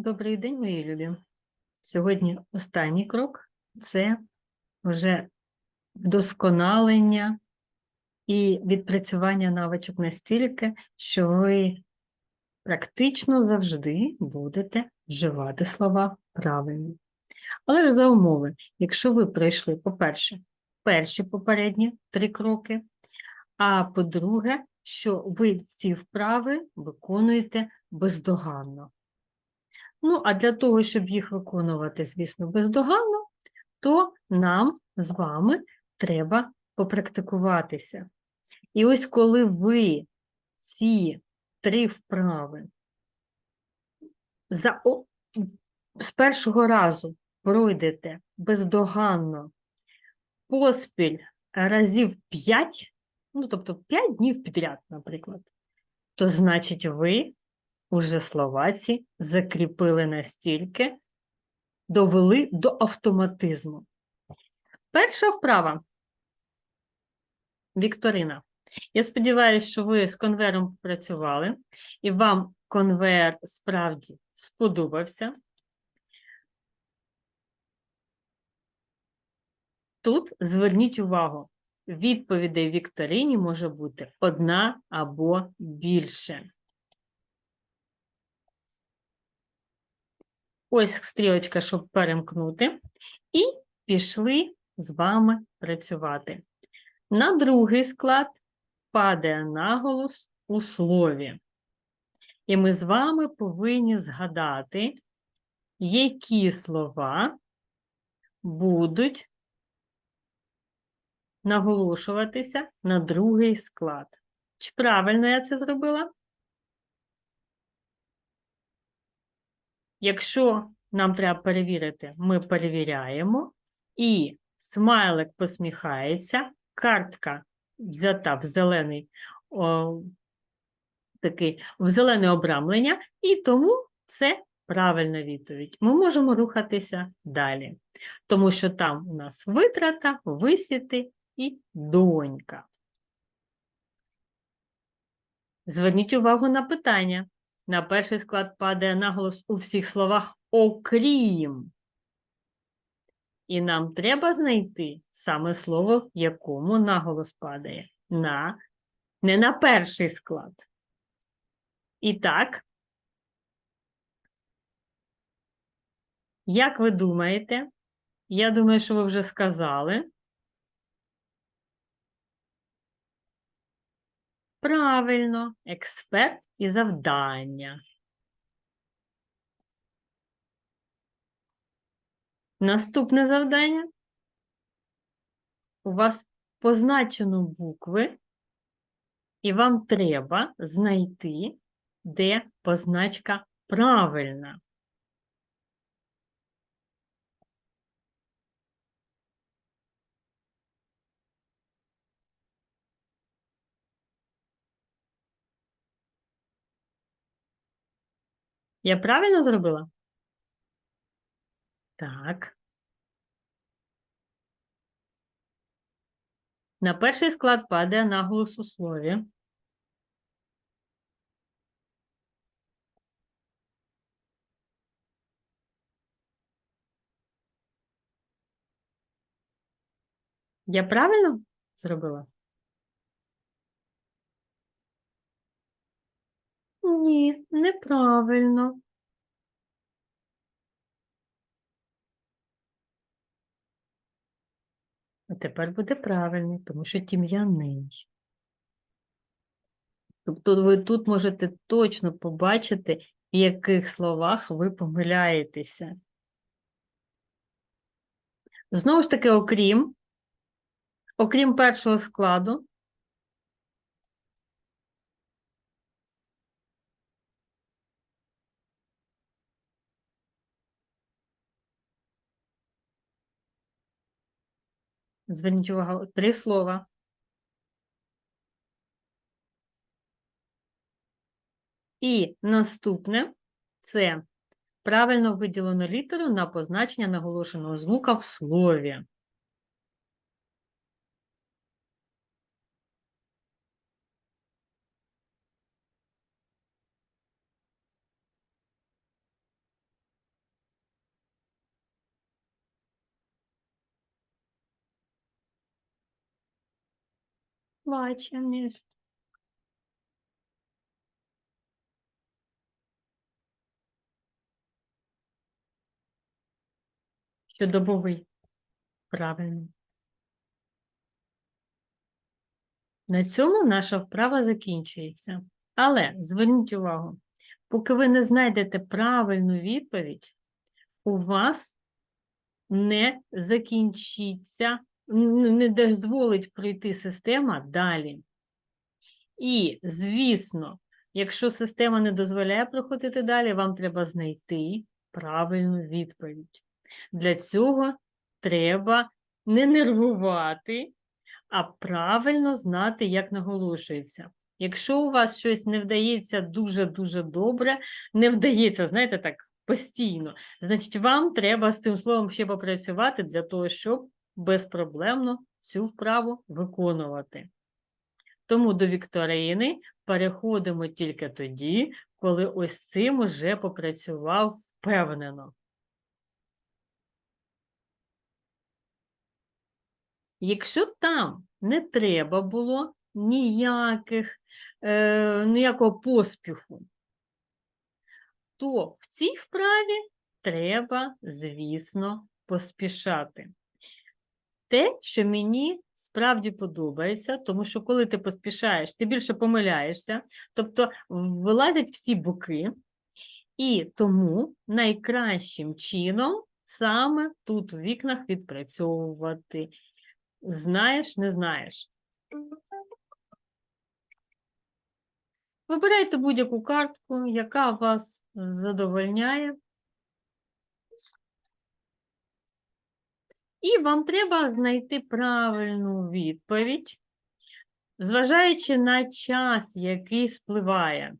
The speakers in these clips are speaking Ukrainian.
Добрий день, мої любі. Сьогодні останній крок це вже вдосконалення і відпрацювання навичок настільки, що ви практично завжди будете вживати слова правильно. Але ж за умови, якщо ви пройшли, по-перше, перші попередні три кроки, а по-друге, що ви ці вправи виконуєте бездоганно. Ну, а для того, щоб їх виконувати, звісно, бездоганно, то нам з вами треба попрактикуватися. І ось коли ви ці три вправи за, о, з першого разу пройдете бездоганно поспіль разів 5, ну, тобто 5 днів підряд, наприклад, то значить ви уже словаці закріпили настільки, довели до автоматизму. Перша вправа. Вікторина. Я сподіваюся, що ви з конвером працювали, і вам конвер справді сподобався. Тут зверніть увагу, відповідей Вікторині може бути одна або більше. Ось стрілочка, щоб перемкнути, і пішли з вами працювати. На другий склад падає наголос у слові. І ми з вами повинні згадати, які слова будуть наголошуватися на другий склад. Чи правильно я це зробила? Якщо нам треба перевірити, ми перевіряємо, і смайлик посміхається, картка взята в зелений о, такий, в зелене обрамлення, і тому це правильна відповідь. Ми можемо рухатися далі, тому що там у нас витрата, висіти і донька. Зверніть увагу на питання. На перший склад падає наголос у всіх словах окрім. І нам треба знайти саме слово, в якому наголос падає. На, не на перший склад. І так, як ви думаєте? Я думаю, що ви вже сказали. Правильно, експерт і завдання. Наступне завдання. У вас позначено букви, і вам треба знайти, де позначка правильна. Я правильно зробила? Так. На перший склад падає наголос у слові. Я правильно зробила? Ні, неправильно. А тепер буде правильно, тому що тім'яний. Тобто ви тут можете точно побачити, в яких словах ви помиляєтеся. Знову ж таки, окрім, окрім першого складу, зверніть увагу, три слова. І наступне це правильно виділено літеру на позначення наголошеного звука в слові. Бачимо. Що добовий. Правильно. На цьому наша вправа закінчується. Але зверніть увагу, поки ви не знайдете правильну відповідь, у вас не закінчиться, не дозволить пройти система далі. І, звісно, якщо система не дозволяє проходити далі, вам треба знайти правильну відповідь. Для цього треба не нервувати, а правильно знати, як наголошується. Якщо у вас щось не вдається дуже-дуже добре, не вдається, знаєте, так, постійно, значить, вам треба з цим словом ще попрацювати для того, щоб безпроблемно цю вправу виконувати. Тому до вікторини переходимо тільки тоді, коли ось цим уже попрацював впевнено. Якщо там не треба було ніяких, е, ніякого поспіху, то в цій вправі треба, звісно, поспішати. Те, що мені справді подобається, тому що коли ти поспішаєш, ти більше помиляєшся, тобто вилазять всі боки, і тому найкращим чином саме тут в вікнах відпрацьовувати. Знаєш, не знаєш. Вибирайте будь-яку картку, яка вас задовольняє. І вам треба знайти правильну відповідь, зважаючи на час, який спливає.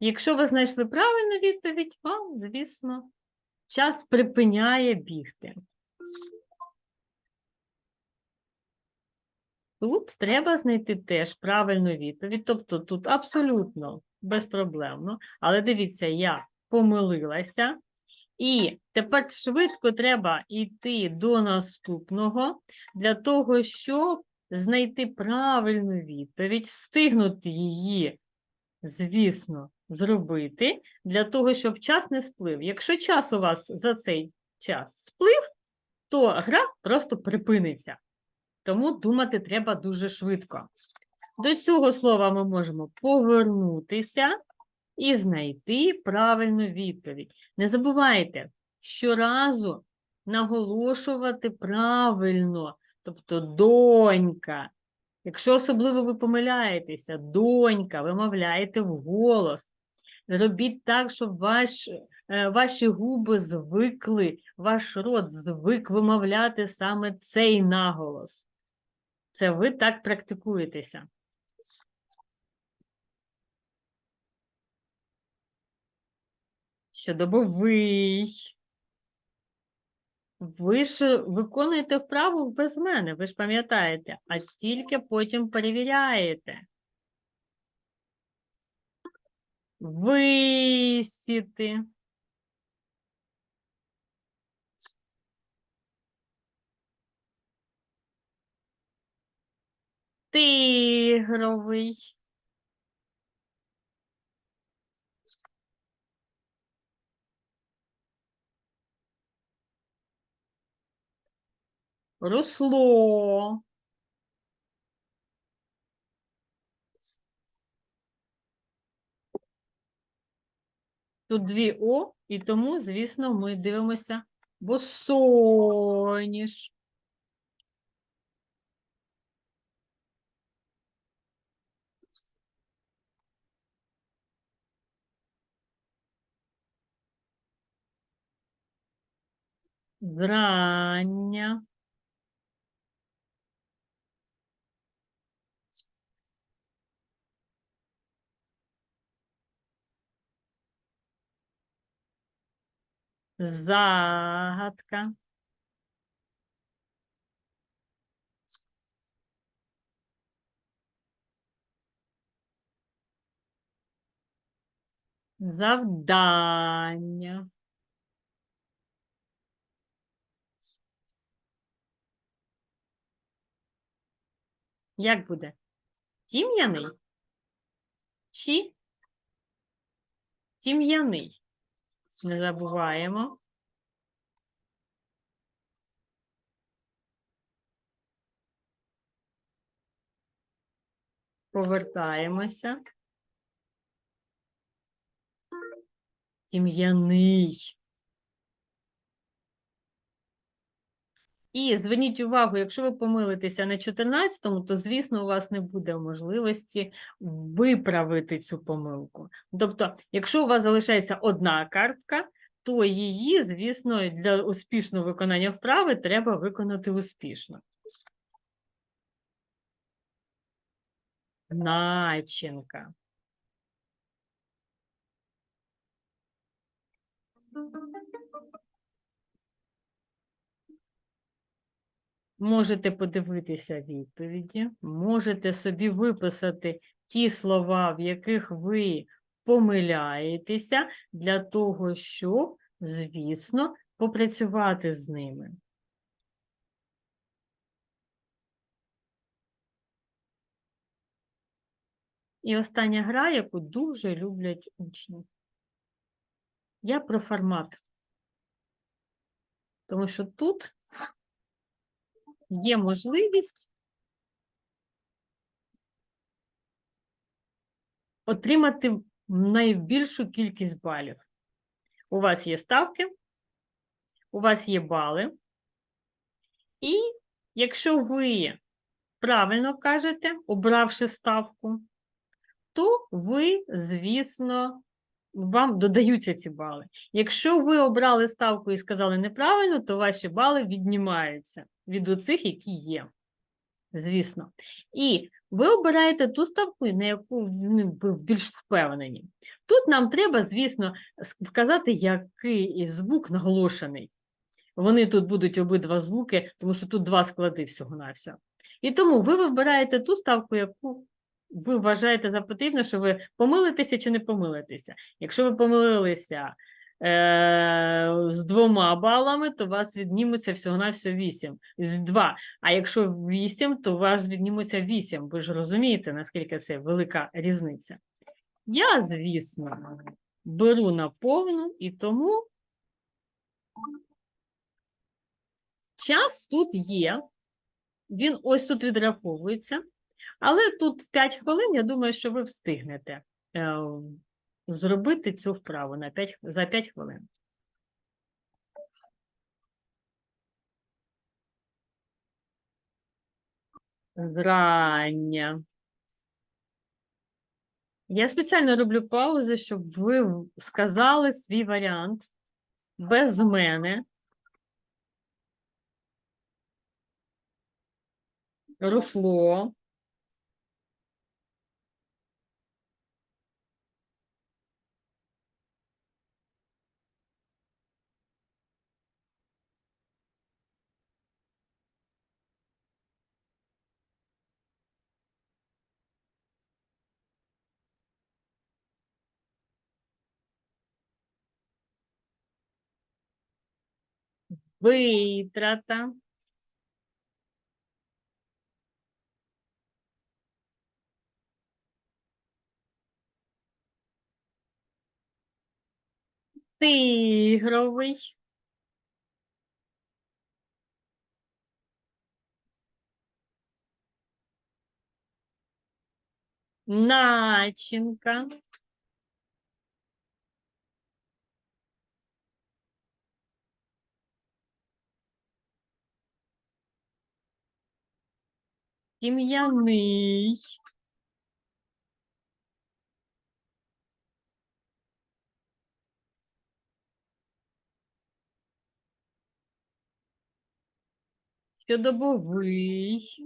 Якщо ви знайшли правильну відповідь, вам, звісно, час припиняє бігти. Тут треба знайти теж правильну відповідь, тобто тут абсолютно безпроблемно, але дивіться, я помилилася, і тепер швидко треба йти до наступного для того, щоб знайти правильну відповідь, встигнути її, звісно, зробити, для того, щоб час не сплив. Якщо час у вас за цей час сплив, то гра просто припиниться. Тому думати треба дуже швидко. До цього слова ми можемо повернутися і знайти правильну відповідь. Не забувайте щоразу наголошувати правильно, тобто донька. Якщо особливо ви помиляєтеся, донька, вимовляєте вголос. Робіть так, щоб ваш, е, ваші губи звикли, ваш рот звик вимовляти саме цей наголос. Це ви так практикуєтеся. Щодобовий. Ви ж виконуєте вправу без мене, ви ж пам'ятаєте, а тільки потім перевіряєте. Висіти. Тигровий. Русло. Тут дві О, і тому, звісно, ми дивимося босоніж. Зрання. Загадка. Завдання. Як буде? Тім'яний? Чи тім'яний? Не забуваємо. Повертаємося. Тім'яний. І зверніть увагу, якщо ви помилитеся на 14-му, то, звісно, у вас не буде можливості виправити цю помилку. Тобто, якщо у вас залишається одна картка, то її, звісно, для успішного виконання вправи треба виконати успішно. Начинка. Можете подивитися відповіді, можете собі виписати ті слова, в яких ви помиляєтеся, для того, щоб, звісно, попрацювати з ними. І остання гра, яку дуже люблять учні. Я про формат. Тому що тут є можливість отримати найбільшу кількість балів. У вас є ставки, у вас є бали, і якщо ви правильно кажете, обравши ставку, то ви, звісно, вам додаються ці бали. Якщо ви обрали ставку і сказали неправильно, то ваші бали віднімаються від оцих, які є. Звісно. І ви обираєте ту ставку, на яку ну, ви більш впевнені. Тут нам треба, звісно, вказати, який звук наголошений. Вони тут будуть обидва звуки, тому що тут два склади всього-навсього. І тому ви вибираєте ту ставку, яку ви вважаєте за потрібно, що ви помилитеся чи не помилитеся. Якщо ви помилилися з двома балами, то у вас відніметься всього-навсього 8. З 2. А якщо 8, то у вас відніметься 8. Ви ж розумієте, наскільки це велика різниця. Я, звісно, беру на повну і тому час тут є. Він ось тут відраховується. Але тут в 5 хвилин, я думаю, що ви встигнете е, зробити цю вправу на 5, за 5 хвилин. Зрання. Я спеціально роблю паузи, щоб ви сказали свій варіант без мене. Русло. Витрата. Тигровий. Начинка. Тім'яний. Щодобовий.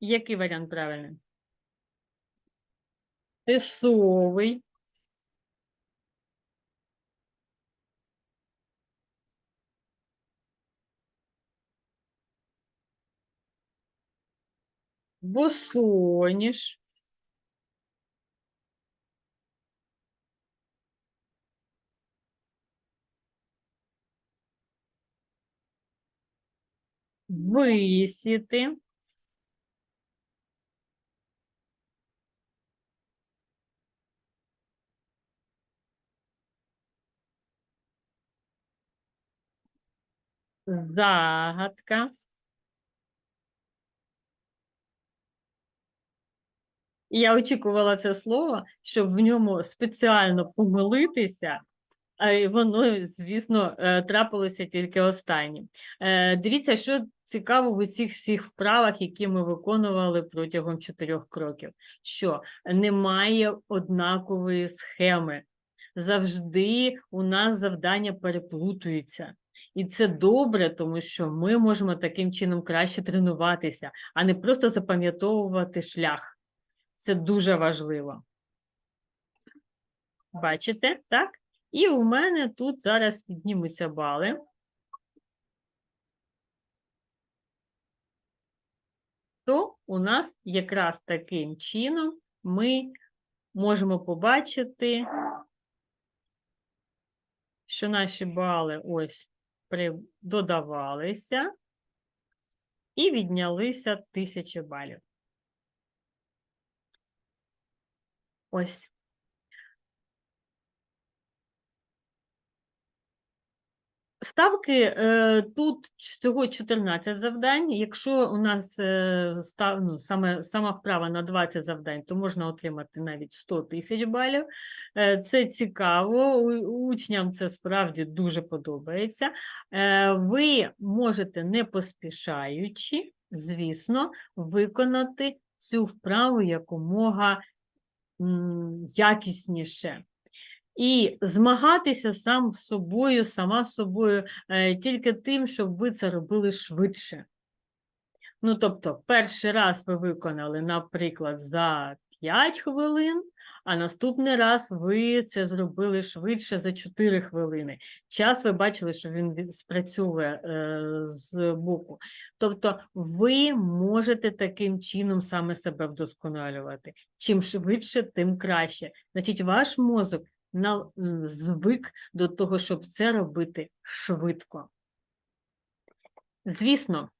Який варіант правильний? тисовий. Босоніж. Висіти. Загадка. Я очікувала це слово, щоб в ньому спеціально помилитися, а воно, звісно, е, трапилося тільки останнім. Е, Дивіться, що цікаво в усіх всіх вправах, які ми виконували протягом чотирьох кроків, що немає однакової схеми. Завжди у нас завдання переплутуються. І це добре, тому що ми можемо таким чином краще тренуватися, а не просто запам'ятовувати шлях. Це дуже важливо. Бачите, так? І у мене тут зараз піднімуться бали. То у нас якраз таким чином ми можемо побачити, що наші бали ось додавалися і віднялися тисячі балів. Ось. Ставки е, тут всього 14 завдань. Якщо у нас е, став, ну, саме, сама вправа на 20 завдань, то можна отримати навіть 100 тисяч балів. Е, це цікаво, учням це справді дуже подобається. Ви можете, не поспішаючи, звісно, виконати цю вправу якомога якісніше. І змагатися сам з собою, сама з собою е, тільки тим, щоб ви це робили швидше. Ну, тобто, перший раз ви виконали, наприклад, за 5 хвилин, а наступний раз ви це зробили швидше за 4 хвилини. Час ви бачили, що він спрацьовує е, з боку. Тобто, ви можете таким чином саме себе вдосконалювати. Чим швидше, тим краще. Значить, ваш мозок звик до того, щоб це робити швидко. Звісно,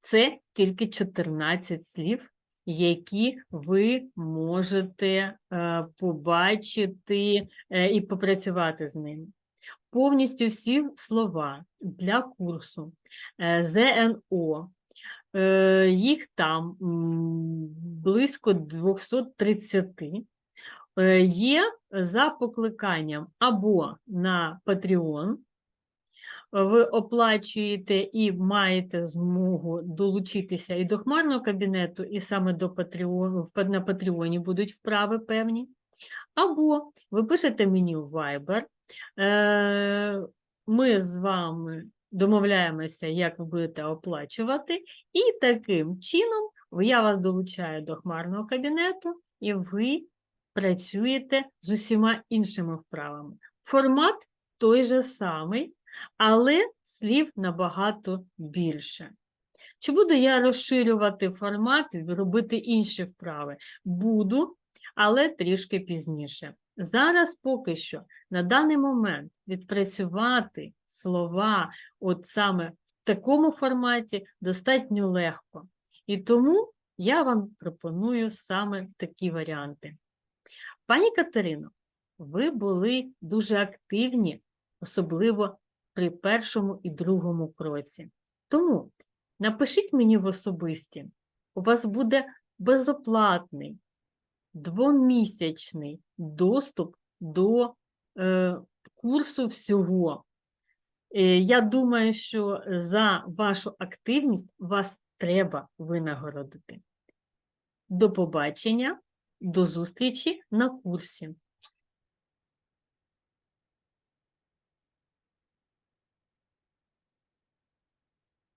це тільки 14 слів, які ви можете е, побачити е, і попрацювати з ними. Повністю всі слова для курсу е, ЗНО, їх там близько 230 е, є за покликанням або на Patreon, ви оплачуєте і маєте змогу долучитися і до хмарного кабінету, і саме до в- на Патреоні будуть вправи певні. Або ви пишете мені в Viber, е, ми з вами домовляємося, як ви будете оплачувати, і таким чином я вас долучаю до хмарного кабінету, і ви працюєте з усіма іншими вправами. Формат той же самий, але слів набагато більше. Чи буду я розширювати формат, і робити інші вправи? Буду, але трішки пізніше. Зараз поки що на даний момент відпрацювати слова от саме в такому форматі достатньо легко. І тому я вам пропоную саме такі варіанти. Пані Катерино, ви були дуже активні, особливо при першому і другому кроці. Тому напишіть мені в особисті, у вас буде безоплатний двомісячний доступ до е, курсу всього. Е, я думаю, що за вашу активність вас треба винагородити. До побачення, до зустрічі на курсі.